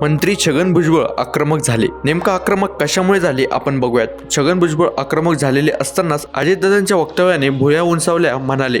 मंत्री छगन भुजबळ आक्रमक झाले. नेमकं आक्रमक कशामुळे झाले आपण बघूयात. छगन भुजबळ आक्रमक झालेले असतानाच अजितदादांच्या वक्तव्याने भुया उंचावल्या म्हणाले.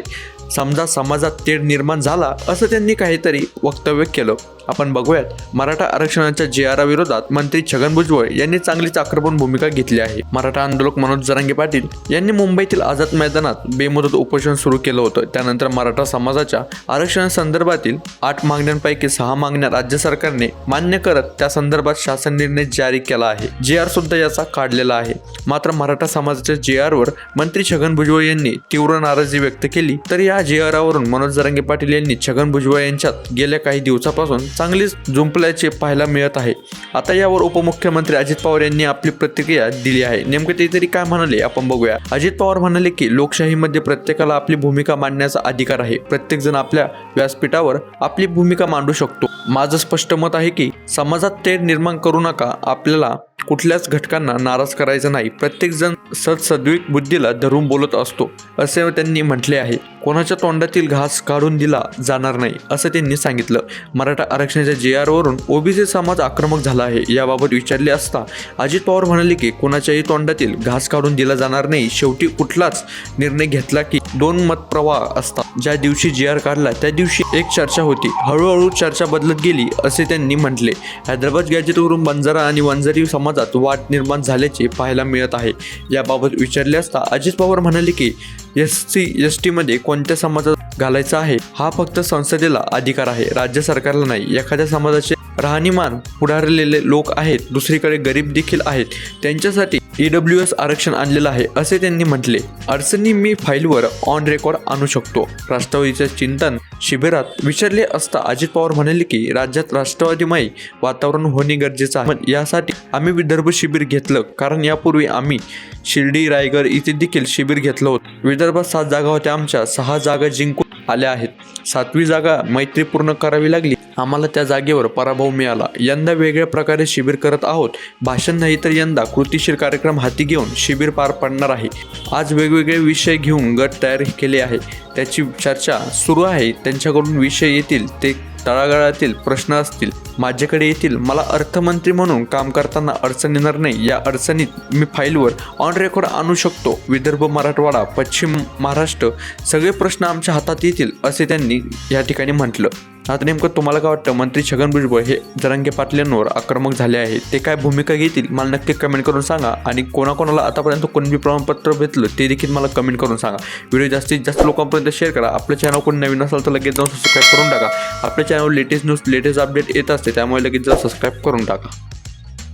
समजा समाजात तेढ निर्माण झाला असं त्यांनी काहीतरी वक्तव्य केलं. आपण बघूयात मराठा आरक्षणाच्या जे आर विरोधात मंत्री छगन भुजबळ यांनी चांगलीच आक्रमक भूमिका घेतली आहे. मराठा आंदोलक मनोज जरांगे पाटील यांनी मुंबईतील आझाद मैदानात बेमुदत उपोषण सुरू केलं होतं. त्यानंतर मराठा समाजाच्या आरक्षणासंदर्भातील आठ मागण्यांपैकी सहा मागण्या राज्य सरकारने मान्य करत त्या संदर्भात शासन निर्णय जारी केला आहे. जे आर सुद्धा याचा काढलेला आहे. मात्र मराठा समाजाच्या जे आरवर मंत्री छगन भुजबळ यांनी तीव्र नाराजी व्यक्त केली. तर या जे आरवरून मनोज जरांगे पाटील यांनी छगन भुजबळ यांच्यात गेल्या काही दिवसापासून चांगलीच जुंपल्याचे पाहायला मिळत आहे. आता यावर उपमुख्यमंत्री अजित पवार यांनी आपली प्रतिक्रिया दिली आहे. नेमकं ते तरी काय म्हणाले आपण बघूया. अजित पवार म्हणाले की लोकशाहीमध्ये प्रत्येकाला आपली भूमिका मांडण्याचा अधिकार आहे. प्रत्येक जण आपल्या व्यासपीठावर आपली भूमिका मांडू शकतो. माझं स्पष्ट मत आहे की समाजात तेढ निर्माण करू नका. आपल्याला कुठल्याच घटकांना नाराज करायचं नाही. प्रत्येकजण सदसद्विक बुद्धीला धरून बोलत असतो असे त्यांनी म्हटले आहे. कोणाच्या तोंडातील घास काढून दिला जाणार नाही असं त्यांनी सांगितलं. मराठा आरक्षणाच्या जे आरवरून ओबीसी समाज आक्रमक झाला आहे याबाबत विचारले असता अजित पवार म्हणाले की कोणाच्याही तोंडातील घास काढून दिला जाणार नाही. शेवटी कुठलाच निर्णय घेतला की दोन मतप्रवाह असतात. ज्या दिवशी जी आर काढला त्या दिवशी एक चर्चा होती. हळूहळू चर्चा बदलत गेली असे त्यांनी म्हटले. हैदराबाद गॅजेटवरून बंजारा आणि वंजारी समाजात वाट निर्माण झाल्याचे पाहायला मिळत आहे. याबाबत विचारले असता अजित पवार म्हणाले की एस सी एस टीमध्ये कोणत्या समाजात घालायचा आहे? हा फक्त संसदेला अधिकार आहे. राज्य सरकारला नाही. एखाद्या समाजाचे राहणीमान पुढारलेले लोक आहेत दुसरीकडे गरीब देखील आहेत. त्यांच्यासाठी ई डब्ल्यू एस आरक्षण आणलेलं आहे असे त्यांनी म्हटले. अडचणी मी फाईलवर ऑन रेकॉर्ड आणू शकतो. राष्ट्रवादीचे चिंतन शिबिरात विचारले असता अजित पवार म्हणाले की राज्यात राष्ट्रवादीमय वातावरण होणे गरजेचं आहे. पण यासाठी आम्ही विदर्भ शिबिर घेतलं कारण यापूर्वी आम्ही शिर्डी रायगड इथे देखील शिबिर घेतलं होतं. विदर्भात सात जागा होत्या आमच्या सहा जागा जिंकून आल्या आहेत. सातवी जागा मैत्रीपूर्ण करावी लागली. आम्हाला त्या जागेवर पराभव मिळाला. यंदा वेगळ्या प्रकारे शिबिर करत आहोत. भाषण नाही तर यंदा कृतीशील कार्यक्रम हाती घेऊन शिबिर पार पडणार आहे. आज वेगवेगळे विषय घेऊन गट तयार केले आहे. त्याची चर्चा सुरू आहे. त्यांच्याकडून विषय येतील ते तळागाळातील प्रश्न असतील. माझ्याकडे येतील. मला अर्थमंत्री म्हणून काम करताना अडचण येणार नाही. या अडचणीत मी फाईलवर ऑन रेकॉर्ड आणू शकतो. विदर्भ मराठवाडा पश्चिम महाराष्ट्र सगळे प्रश्न आमच्या हातात येतील असे त्यांनी या ठिकाणी म्हटलं. आता नेमकं तुम्हाला काय वाटतं? मंत्री छगन भुजबळ हे जरांगे पाटल्यांवर आक्रमक झाले आहे. ते काय भूमिका घेतील? मला नक्की कमेंट करून सांगा. आणि कोणाकोणाला आतापर्यंत कोणती प्रमाणपत्र भेटलं ते देखील मला कमेंट करून सांगा. व्हिडिओ जास्तीत जास्त लोकांपर्यंत शेअर करा. आपल्या चॅनल कोण नवीन असेल तर लगेच जाऊन सबस्क्राईब करून टाका. आपल्या चॅनलवर लेटेस्ट न्यूज लेटेस्ट अपडेट येत असते त्यामुळे लगेच जाऊन सबस्क्राईब करून टाका.